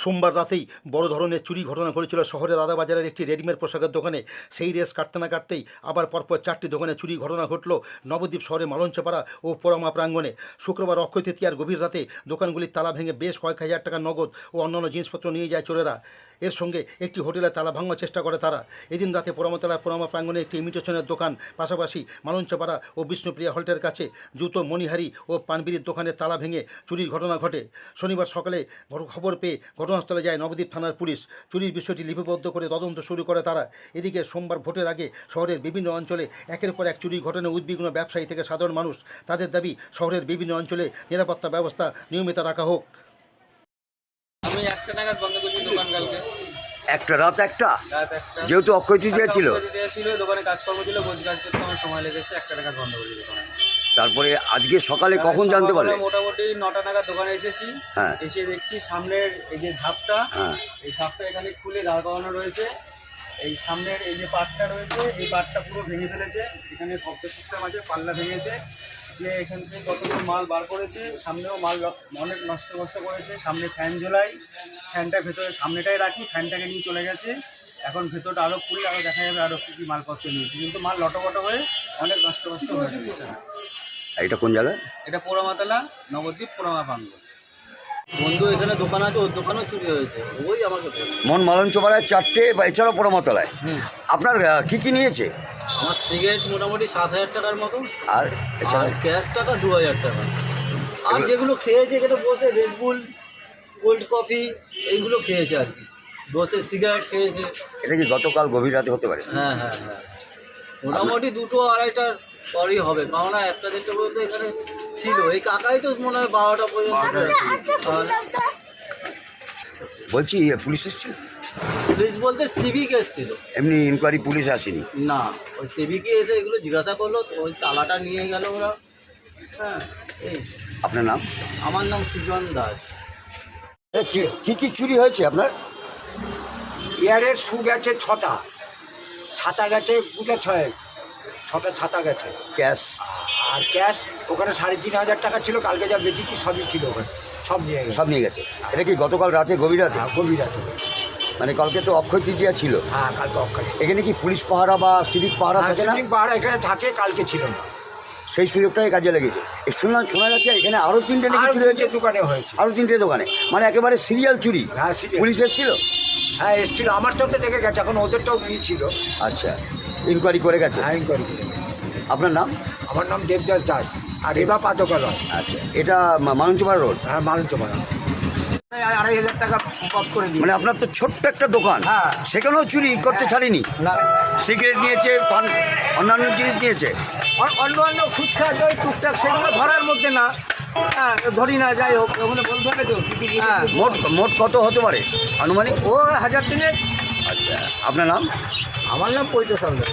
সোমবার রাতেই বড় ধরনের চুরি ঘটনা ঘটেছিল শহরের আদাবাজারের একটি রেডিমেড পোশাকের দোকানে। সেই রেস কাটতে না কাটতেই আবার পরপর চারটি দোকানে চুরি ঘটনা ঘটল নবদ্বীপ শহরে মালঞ্চপাড়া ও পোড়ামা প্রাঙ্গণে। শুক্রবার অক্ষয় তৃতীয়ার গভীর রাতে দোকানগুলির তালা ভেঙে বেশ কয়েক হাজার টাকা নগদ ও অন্যান্য জিনিসপত্র নিয়ে যায় চোরেরা। এর সঙ্গে একটি হোটেলে তালা ভাঙার চেষ্টা করে তারা। এদিন রাতে পোড়ামাতলা পোড়ামা প্রাঙ্গনে একটি ইমিটেশনের দোকান, পাশাপাশি মালঞ্চপাড়া ও বিষ্ণুপ্রিয়া হল্টের কাছে জুতো, মণিহারি ও পানবিড়ির দোকানে তালা ভেঙে চুরির ঘটনা ঘটে। শনিবার সকালে খবর পেয়ে ঘটনাস্থলে যায় নবদ্বীপ থানার পুলিশ। চুরির বিষয়টি লিপিবদ্ধ করে তদন্ত শুরু করে তারা। এদিকে সোমবার ভোটের আগে শহরের বিভিন্ন অঞ্চলে একের পর এক চুরির ঘটনায় উদ্বিগ্ন ব্যবসায়ী থেকে সাধারণ মানুষ তাদের দাবি, শহরের বিভিন্ন অঞ্চলে নিরাপত্তা ব্যবস্থা নিয়মিত রাখা হোক। আমি একটা নাগাদ বন্ধ করছি দোকান কালকে। একটা রাত একটা? যেহেতু অক্ষয় তৃতীয়া ছিল। ছিল দোকানে কাজকর্ম ছিল গোজ কাজ করতে আমার সময় লেগেছে একটা নাগাদ বন্ধ করেছি দোকান। তারপরে আজকে সকালে কখন জানতে পারলে? মোটামুটি নটা নাগাদ দোকানে এসেছি হ্যাঁ। এসে দেখছি সামনের এই যে ঝাপটা হ্যাঁ। এই ঝাপটা এখানে খুলে দাঁড় করানো রয়েছে। এই সামনের এই যে পাটটা রয়েছে এই পাটটা পুরো ভেঙে ফেলেছে। এখানে শব্দ সিস্টেম আছে পাল্লা ভেঙেছে। যে এখান থেকে কতগুলো মাল বার করেছে সামনেও মাল অনেক নষ্ট নষ্ট করেছে। সামনে ফ্যান জ্বলাই ফ্যানটা ভেতরে সামনেটাই রাখি ফ্যানটাকে নিয়ে চলে গেছে। এখন ভেতরটা আরও খুললে আরও দেখা যাবে আরও কী কী মালপত্র নিয়েছে। কিন্তু মাল লটপট হয়ে অনেক নষ্ট নষ্ট হয়ে গেছে। এটা কোন জায়গা এটা পোড়ামাতলা নবদ্বীপ পোড়ামা পাঙ্গ বন্ধু এখানে দোকান আছে ওর দোকানও চুরি হয়েছে। ওই আমাকে। মন মালঞ্চপাড়ায় চারটে বা এছাড়াও পোড়ামাতলায়। আপনার কি কি নিয়েছে? আমার সিগারেট মোটামুটি সাত হাজার টাকার মতো আর আর ক্যাশ টাকা দু হাজার টাকা। আর যেগুলো খেয়েছে এখানে বসে রেডবুল কোল্ড কফি এইগুলো খেয়েছে আর কি। বসে সিগারেট খেয়েছে। এটা কি গতকাল গভীর রাতে হতে পারে? হ্যাঁ হ্যাঁ হ্যাঁ। মোটামুটি দুটো আড়াইটার পরই হবে। কারণ একটা দেড়টা পর্যন্ত এখানে ছিল। এই কাকাই তো মনে হয় বারোটা পর্যন্ত আর বলছি পুলিশ এসেছিল পুলিশ বলতে সিভিক এসেছিল। এমনি ইনকোয়ারি পুলিশ আসেনি? না। ওই সিভিকে এসে এগুলো জিজ্ঞাসা করল ওই তালাটা নিয়ে গেল ওরা। হ্যাঁ এই। আপনার নাম? আমার নাম সুজন দাস। এ, কি- কি কি চুরি হয়েছে আপনার? ইয়ারের শু গেছে ছটা। ছাতা গেছে পুজো ছয় ছটা ছাতা গেছে। ক্যাশ? আর ক্যাশ ওখানে সাড়ে তিন হাজার টাকা ছিল কালকে যা বেঁচেছি সবই ছিল ওখানে। সব নিয়ে গেছে। সব নিয়ে গেছে। এটা কি গতকাল রাতে গভীর রাতে? হ্যাঁ গভীর রাতে। মানে কালকে তো অক্ষয় তৃতীয়া ছিল। হ্যাঁ কালকে অক্ষয় এখানে কি পুলিশ পাহারা বা সিভিক পাহারা থাকে না? সিভিক পাহাড় এখানে থাকে কালকে ছিল না। সেই সুযোগটাই কাজে লেগেছে। শুনলাম শোনা যাচ্ছে এখানে আরও তিনটে নাকি আর চুরি হয়েছে? দোকানে হয়েছে। আরও তিনটে দোকানে। মানে একেবারে সিরিয়াল চুরি। হ্যাঁ। পুলিশ এসেছিল? হ্যাঁ এসছিল। আমার তো দেখে গেছে এখন ওদেরটাও নিয়েছিল আচ্ছা ইনকোয়ারি করে গেছে? হ্যাঁ ইনকোয়ারি করে। আপনার নাম? আমার নাম দেবদাস দাস আর এবা পাতকালয় আচ্ছা এটা মালঞ্চপাড়া রোড? হ্যাঁ মানুষ আড়াই হাজার টাকা করে মানে আপনার তো ছোট্ট একটা দোকান। হ্যাঁ। সেখানেও চুরি করতে ছাড়েনি? না। সিগারেট নিয়েছে পান অন্যান্য জিনিস নিয়েছে? অন্য অন্য ফুচকা দই টুকটাক সেগুলো ধরার মধ্যে না। হ্যাঁ ধরি না যাই হোক ওখানে বলতে হবে তো হ্যাঁ। মোট মোট কত হতে পারে? আনুমানিক? ও হাজার তিনেক। আচ্ছা আপনার নাম? আমার নাম পৈত সন্ধ্যা